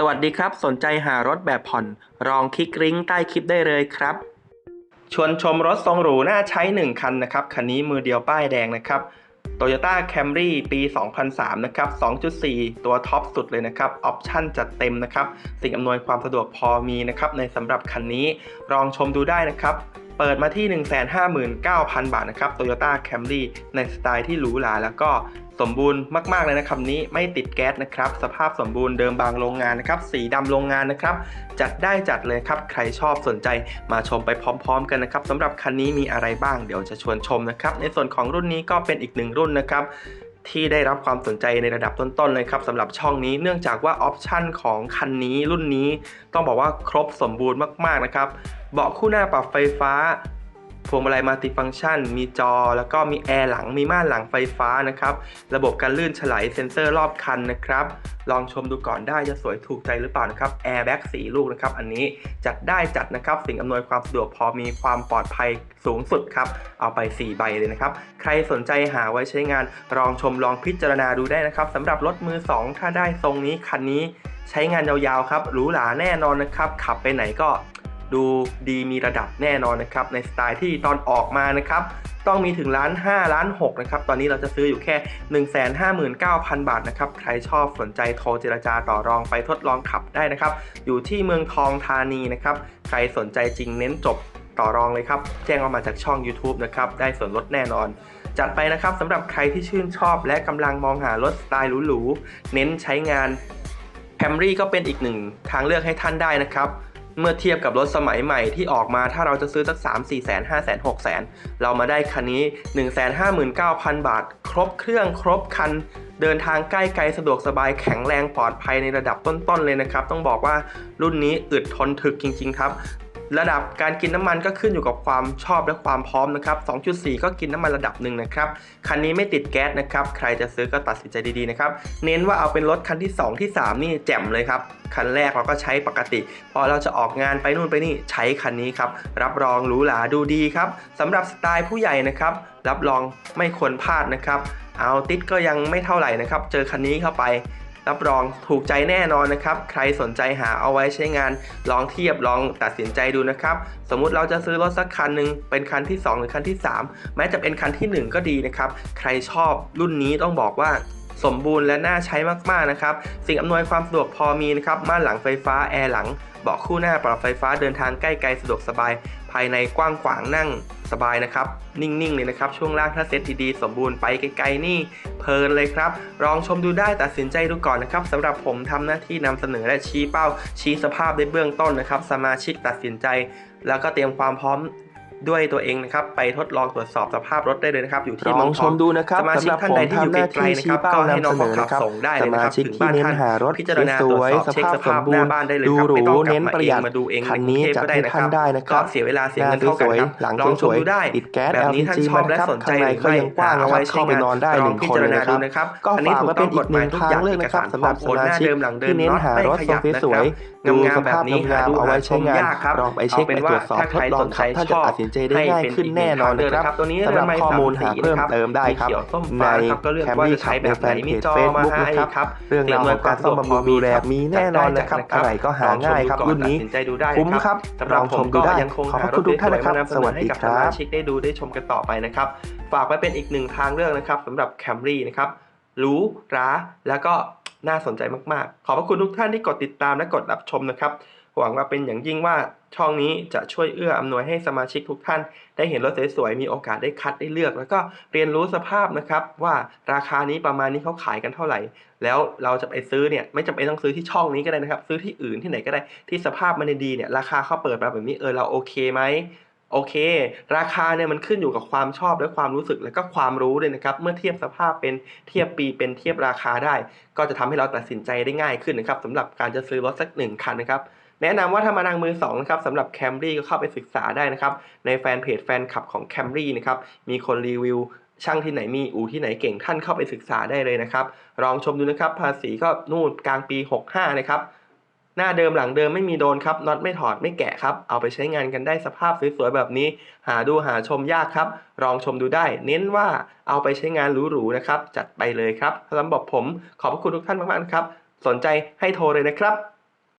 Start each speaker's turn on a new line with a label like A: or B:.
A: สวัสดีครับ สนใจหารถแบบผ่อนลองคลิกลิงก์ใต้คลิปได้เลยครับ ชวนชมรถทรงหรูน่าใช้ 1 คันนะครับ คันนี้มือเดียวป้ายแดงนะครับ Toyota Camry ปี 2003 นะครับ 2.4 ตัวท็อปสุดเลยนะครับ ออปชั่นจัดเต็มนะครับ สิ่งอำนวยความสะดวกพอมีนะครับ ในสำหรับคันนี้ลองชมดูได้นะครับ เปิดมาที่ 159,000 บาทนะครับ Toyota Camry ในสไตล์ที่หรูหราแล้วก็สมบูรณ์มากๆเลยนะครับนี้ไม่ติดแก๊สนะครับ สภาพสมบูรณ์เดิมบางโรงงานนะครับ สีดำโรงงานนะครับ จัดได้จัดเลยครับ ใครชอบสนใจมาชมไปพร้อมๆ กันนะครับสำหรับคันนี้มีอะไรบ้างเดี๋ยวจะชวนชมนะครับ ในส่วนของรุ่นนี้ก็เป็นอีกหนึ่งรุ่นนะครับ ที่ได้รับความสนใจในระดับต้นๆเลยครับสำหรับช่องนี้เนื่องจากว่าออปชันของคันนี้รุ่นนี้ ต้องบอกว่าครบสมบูรณ์มากๆนะครับเบาะคู่หน้าปรับไฟฟ้า พวงมาลัยมัลติฟังก์ชัน มีจอ แล้วก็มีแอร์หลังมีม่านหลังไฟฟ้านะครับ ระบบการลื่นฉลายเซ็นเซอร์รอบคันนะครับ ลองชมดูก่อนได้จะสวยถูกใจหรือเปล่านะครับแอร์แบ็กสีลูกนะครับ อันนี้จัดได้จัดนะครับ สิ่งอำนวยความสะดวกพอมีความปลอดภัยสูงสุดครับ เอาไป 4 ใบเลยนะครับ ใครสนใจหาไว้ใช้งานลองชมลองพิจารณาดูได้นะครับสำหรับรถมือ 2 ถ้าได้ทรงนี้คันนี้ใช้งานยาวๆครับหรูหราแน่นอนนะครับ ขับไปไหนก็ ดูดีมีระดับแน่นอนนะครับ ในสไตล์ที่ตอนออกมานะครับ ต้องมีถึงล้าน5ล้าน6นะครับ ตอนนี้เราจะซื้ออยู่แค่ 159,000 บาทนะครับ ใครชอบสนใจโทรเจรจาต่อรองไปทดลองขับได้นะครับ อยู่ที่เมืองทองธานีนะครับ ใครสนใจจริงเน้นจบต่อรองเลยครับ แจ้งออกมาจากช่อง YouTube นะครับ ได้ส่วนลดแน่นอน จัดไปนะครับสำหรับใครที่ชื่นชอบและกำลังมองหารถสไตล์หรูๆ เน้นใช้งาน Camry ก็เป็นอีกหนึ่งทางเลือกให้ท่านได้นะครับ เมื่อเทียบกับรถสมัยใหม่ที่ออกมาถ้าเราจะซื้อสัก 3 4 แสน5แสน6แสนเรามาได้คันนี้ 159,000 บาท ครบเครื่องครบคัน เดินทางใกล้ไกลสะดวกสบายแข็งแรงปลอดภัยในระดับต้นๆเลยนะครับ ต้องบอกว่ารุ่นนี้อึดทนถึกจริง ๆ ครับ ระดับการกินน้ำมันก็ขึ้นอยู่กับความชอบและความพร้อมนะครับ 2.4 ก็กินน้ำมันระดับหนึ่งนะครับ คันนี้ไม่ติดแก๊สนะครับ ใครจะซื้อก็ตัดสินใจดีๆนะครับ เน้นว่าเอาเป็นรถคันที่ 2 ที่ 3 นี่แจ่มเลยครับ คันแรกเราก็ใช้ปกติ พอเราจะออกงานไปนู่นไปนี่ใช้คันนี้ครับ รับรองหรูหราดูดีครับสำหรับสไตล์ผู้ใหญ่นะครับ รับรองไม่ควรพลาดนะครับ เอาติดก็ยังไม่เท่าไหร่นะครับ เจอคันนี้เข้าไป รับรองถูกใจแน่นอนนะครับ ใครสนใจหาเอาไว้ใช้งาน ลองเทียบลองตัดสินใจดูนะครับ สมมุติเราจะซื้อรถสักคันหนึ่งเป็นคันที่ 2 หรือคันที่ 3 แม้จะเป็นคันที่ 1 ก็ดีนะครับ ใครชอบรุ่นนี้ต้องบอกว่า สมบูรณ์และน่าใช้มากๆนะครับ สิ่งอำนวยความสะดวกพอมีนะครับม่านหลังไฟฟ้าแอร์หลังเบาะคู่หน้าปรับไฟฟ้าเดินทางใกล้ไกลสะดวกสบาย ภายในกว้างขวางนั่งสบายนะครับ นิ่งๆเลยนะครับ ช่วงล่างถ้าเซ็ตดีๆสมบูรณ์ไปไกลๆนี่เพลินเลยครับลองชมดูได้ตัดสินใจดูก่อนนะครับสำหรับผมทำหน้าที่นำเสนอและชี้เป้าชี้สภาพในเบื้องต้นนะครับ สมาชิกตัดสินใจ แล้วก็เตรียมความพร้อม ด้วยตัวเองนะครับไปทดลองตรวจสอบสภาพรถได้เลยนะครับ อยู่ที่
B: ล
A: เมื
B: อ
A: องง
B: ช
A: ทอง
B: มดูนะครับ
A: สมาชิก
B: สำหรับ
A: ท่าน
B: ผม
A: ใดที่อยู่
B: ทำหน้า
A: ไกล
B: ที่
A: ๆนะค
B: ชี้
A: รับ
B: เป้า
A: ก็ให้
B: นำ
A: น้อง
B: เสน
A: เขา
B: อ
A: ขับ
B: นะครับ
A: ส่งได้
B: ส
A: เลยนะ
B: มา
A: ครับ
B: ชิก
A: ถึง
B: ที่
A: บ้าน
B: เน้น
A: ท่าน
B: หารถ
A: พิจารณา
B: ส
A: ตรวจ
B: วย
A: สอบ
B: ๆส
A: เช็ค
B: ภาพ
A: ส
B: ส
A: ภามพ
B: บู
A: หน้าร
B: ณ์
A: บ้านได้เลย
B: ดู
A: ครับ
B: หรู
A: ไม่ต้องกลับ
B: เน้น
A: มา
B: ประ
A: เอ
B: หยั
A: ง
B: ด
A: มาดูเอง
B: คัน
A: ในกรุ
B: นี้
A: งเทพ
B: จัด
A: ก็ได้
B: ให้
A: นะค
B: ท่าน
A: รับ
B: ได้นะค
A: ก็
B: รับ
A: เสียเวลาเสีย
B: หน้า
A: เงินเท่า
B: ส
A: กัน
B: วย
A: ครับ
B: ๆหลัง
A: ลองช
B: ส
A: ม
B: วย
A: ดูได้
B: ๆติดแก๊ส
A: แบบนี้ท่าน
B: LPG
A: ชอบ
B: มา
A: และ
B: นะครับ
A: สนใจ
B: ข้างใน
A: หรือ
B: ก็
A: ไม่
B: ยังกว้าง
A: ห
B: นะค
A: ไว้
B: รับ
A: ใช้
B: เข้าไป
A: งาน
B: นอนได้
A: ล
B: ห
A: อง
B: นึ่ง
A: พิ
B: คน
A: จาร
B: เลย
A: ณา
B: นะค
A: ดู
B: รับ
A: นะครับ
B: ก็
A: อันนี้
B: ฝาก
A: ถูก
B: ไว้
A: ต้
B: เป็
A: อนง
B: อี
A: ก
B: ก
A: ฎ
B: ห
A: หมา
B: นึ่
A: ย
B: ง
A: ทุก
B: ทา
A: อย่างง
B: เลือก
A: เอก
B: นะค
A: สา
B: รับ
A: ร
B: สำหรับ
A: พร้อม
B: ส
A: โอน
B: มา
A: หน้า
B: ชิก
A: เดิมหลังเดิ
B: ที่
A: ม
B: เน้น
A: น็อต
B: หา
A: ไม่
B: รถ
A: ข
B: ทร
A: ยั
B: ง
A: บนะ
B: ส
A: ควรับ
B: ย
A: ง
B: ๆดูาส
A: มๆแบ
B: ภา
A: บ
B: พ
A: นี้หางา
B: ม
A: ดู
B: ๆเอา
A: หา
B: ไว้
A: ช
B: ใช้
A: ม
B: งาน
A: ยากครับ
B: ลองไป
A: เอา
B: เช็ค
A: เป็
B: ไป
A: น
B: ต
A: ว่าร
B: วจสอบ
A: ถ้า
B: ท
A: ใคร
B: ดลอ
A: ส
B: ง
A: น
B: ขั
A: ใจ
B: บท่าน
A: ช
B: จะ
A: อบ
B: ตัดสินใจได้
A: ให้
B: ง่าย
A: เป็น
B: ขึ้น
A: อีกห
B: แน่
A: นึ่ง
B: นอน
A: ทางเลือก
B: นะครับ
A: นะครับตัวนี้
B: สำหรับ
A: ไม่
B: ข้อมูล
A: สาม
B: หา
A: สี
B: เพิ่ม
A: นะครับ
B: เติมได้ครับ
A: มีเขียวส้ม
B: ใน
A: ฟ้าครับก็เลือก
B: แคม
A: ว่า
B: รี่
A: จะใช้
B: ขับ
A: แบ
B: ใน
A: บ
B: แฟ
A: ไหน
B: นเพ
A: มี
B: จ
A: จอ
B: เฟซ
A: มา
B: บุ๊ก
A: ให้
B: นะครับ
A: ครับ
B: เรื่องราวของการซ่อมบำรุงดูแลมีแน่นอนนะครับ
A: จัด
B: อะไรก็หาง่ายครับ
A: ลอ
B: รุ่นนี้
A: ชมดูก่อตัดสินใจดูได้
B: คุ้ม
A: นะครับ
B: ครับ
A: สำหรับ
B: ลอง
A: ผ
B: ช
A: ม
B: ม
A: ก็
B: ดูได้
A: ยังคง
B: ขอบ
A: หา
B: พระ
A: ร
B: คุ
A: ถ
B: ณทุกท่าน
A: สวย
B: นะ
A: ๆ
B: ครับ
A: มานำเส
B: ส
A: น
B: วั
A: อ
B: ส
A: ให้
B: ดี
A: กับ
B: ค
A: ส
B: รั
A: มา
B: บ
A: ชิกได้ดูได้ชมกันต่อไปนะครับ ฝากไว้เป็นอีกหนึ่งทางเลือกนะครับสำหรับ Camry นะครับหรูหราแล้วก็น่าสนใจมากๆ ขอบพระคุณทุกท่านที่กดติดตามและกดรับชมนะครับ หวังว่าเป็นอย่างยิ่งว่า ช่องนี้จะช่วยเอื้ออำนวยให้สมาชิกทุกท่าน ได้เห็นรถสวยๆมีโอกาสได้คัดได้เลือก แล้วก็เรียนรู้สภาพนะครับ ว่าราคานี้ประมาณนี้เขาขายกันเท่าไหร่ แล้วเราจะไปซื้อเนี่ยไม่จำเป็นต้องซื้อที่ช่องนี้ก็ได้นะครับ ซื้อที่อื่นที่ไหนก็ได้ที่สภาพมันดีเนี่ยราคาเขาเปิดมาแบบนี้เออเราโอเคไหมโอเค ราคาเนี่ยมันขึ้นอยู่กับความชอบและความรู้สึกแล้วก็ความรู้เลยนะครับ เมื่อเทียบสภาพเป็นเทียบปีเป็นเทียบราคาได้ ก็จะทำให้เราตัดสินใจได้ง่ายขึ้นนะครับสำหรับการจะซื้อรถสักหนึ่งคันนะครับ แนะนำว่าถ้ามานั่งมือ2นะครับสำหรับ Camry ก็เข้าไปศึกษาได้นะครับ ในแฟนเพจแฟนคลับของ Camry นะครับมีคนรีวิวช่างที่ไหนมีอู่ที่ไหนเก่งท่านเข้าไปศึกษาได้เลยนะครับลองชมดูนะครับ ภาษีก็นู่นกลางปี 65 นะครับ หน้าเดิมหลังเดิมไม่มีโดนครับน็อตไม่ถอดไม่แกะครับ เอาไปใช้งานกันได้สภาพสวยๆแบบนี้ หาดูหาชมยากครับ ลองชมดูได้ เน้นว่าเอาไปใช้งานหรูๆนะครับ จัดไปเลยครับสำหรับผมขอบพระคุณทุกท่านมากๆนะครับ สนใจให้โทรเลยนะครับ